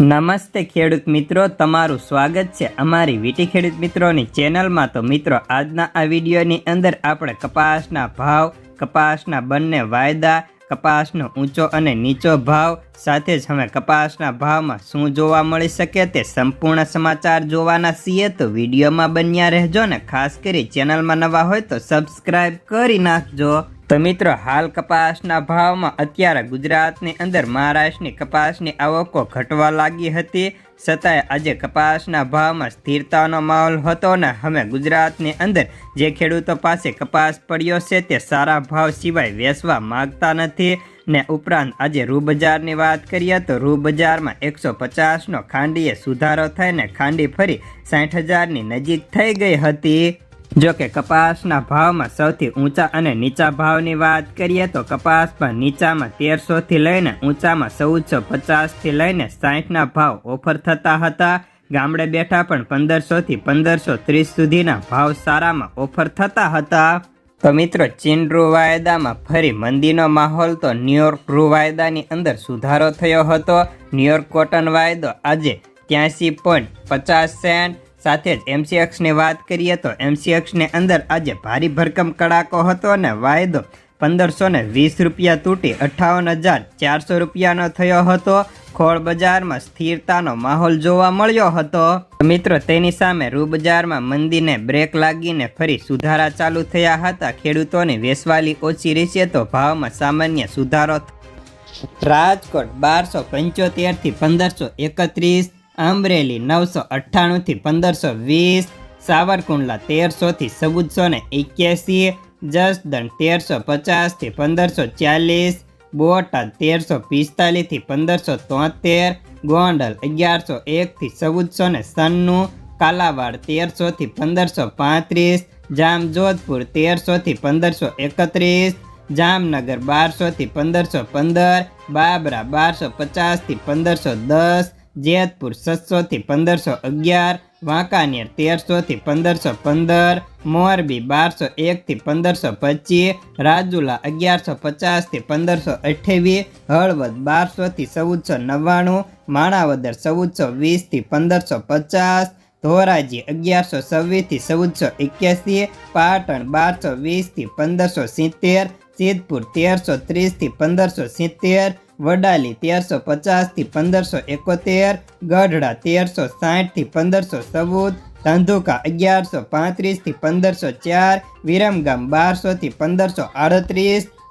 નમસ્તે ખેડૂત મિત્રો, તમારું સ્વાગત છે અમારી વીટી ખેડૂત મિત્રોની ચેનલમાં. તો મિત્રો, આજના આ વિડીયોની અંદર આપણે કપાસના ભાવ, કપાસના બંને વાયદા, કપાસનો ઊંચો અને નીચો ભાવ, સાથે જ હવે કપાસના ભાવમાં શું જોવા મળી શકે તે સંપૂર્ણ સમાચાર જોવાના છીએ. તો વિડીયોમાં બન્યા રહેજો ને, ખાસ કરી ચેનલમાં નવા હોય તો સબસ્ક્રાઈબ કરી નાખજો. તો મિત્રો, હાલ કપાસના ભાવમાં અત્યારે ગુજરાતની અંદર મહારાષ્ટ્રની કપાસની આવકો ઘટવા લાગી હતી. છતાંય આજે કપાસના ભાવમાં સ્થિરતાનો માહોલ હતો ને હવે ગુજરાતની અંદર જે ખેડૂતો પાસે કપાસ પડ્યો છે તે સારા ભાવ સિવાય વેચવા માંગતા નથી. ને ઉપરાંત આજે રૂ બજારની વાત કરીએ તો રૂ બજારમાં એકસો પચાસનો ખાંડીએ સુધારો થઈને ખાંડી ફરી સાઠ હજારની નજીક થઈ ગઈ હતી. જો કે કપાસના ભાવમાં સૌથી ઊંચા અને નીચા ભાવની વાત કરીએ તો કપાસમાં નીચામાં તેરસોથી લઈને ઊંચામાં ચૌદસો પચાસથી લઈને સાઠના ભાવ ઓફર થતા હતા. ગામડે બેઠા પણ પંદરસોથી પંદરસો ત્રીસ સુધીના ભાવ સારામાં ઓફર થતા હતા. તો મિત્રો, ચીન રૂ વાયદામાં ફરી મંદીનો માહોલ તો ન્યુયોર્ક રૂ વાયદાની અંદર સુધારો થયો હતો. ન્યુયોર્ક કોટન વાયદો આજે ત્યાંસી પોઈન્ટ પચાસ સેન્ટ સાથે જ એમસીએક્સની વાત કરીએ તો એમસીએક્સની અંદર આજે ભારી ભરકમ કડાકો હતો અને વાયદો પંદરસો ને વીસ રૂપિયા તૂટી અઠ્ઠાવન હજાર ચારસો રૂપિયાનો થયો હતો. ખોળ બજારમાં સ્થિરતાનો માહોલ જોવા મળ્યો હતો. મિત્રો, તેની સામે રૂ બજારમાં મંદીને બ્રેક લાગીને ફરી સુધારા ચાલુ થયા હતા. ખેડૂતોની વેસવાલી ઓછી રહેશે તો ભાવમાં સામાન્ય સુધારો રાજકોટ બારસો પંચોતેરથી પંદરસો એકત્રીસ અમરેલી નવસો અઠ્ઠાણુંથી પંદરસો વીસ, સાવરકુંડલા તેરસોથી ચૌદસો ને એક્યાસી, જસદણ તેરસો પચાસથી પંદરસો ચાલીસ, બોટાદ તેરસો પિસ્તાલીસથી પંદરસો તોતેર, ગોંડલ અગિયારસો એકથી ચૌદસો ને સન્નું, કાલાવાડ તેરસોથી પંદરસો પાંત્રીસ, જામજોધપુર તેરસોથી પંદરસો એકત્રીસ, જામનગર બારસોથી પંદરસો પંદર, બાબરા બારસો પચાસથી પંદરસો દસ જેતપુર સત્સોથી પંદરસો અગિયાર, વાંકાનેર તેરસોથી પંદરસો પંદર, મોરબી બારસો એકથી પંદરસો પચીસ, રાજુલા અગિયારસો પચાસથી પંદરસો અઠ્યાવીસ, હળવદ બારસોથી ચૌદસો નવ્વાણું, માણાવદર ચૌદસો વીસથી પંદરસો પચાસ, ધોરાજી અગિયારસો છવ્વીસથી ચૌદસો એક્યાસી, પાટણ બારસો વીસથી પંદરસો સિત્તેર સિદ્ધપુર તેરસો ત્રીસથી પંદરસો સિત્તેર વડાલી તેરસો પચાસથી પંદરસો એકોતેર, ગઢડા તેરસો સાઠથી પંદરસો ચૌદ, ધંધુકા અગિયારસો પાંત્રીસથી પંદરસો ચાર, વિરમગામ બારસોથી પંદરસો આડત્રીસ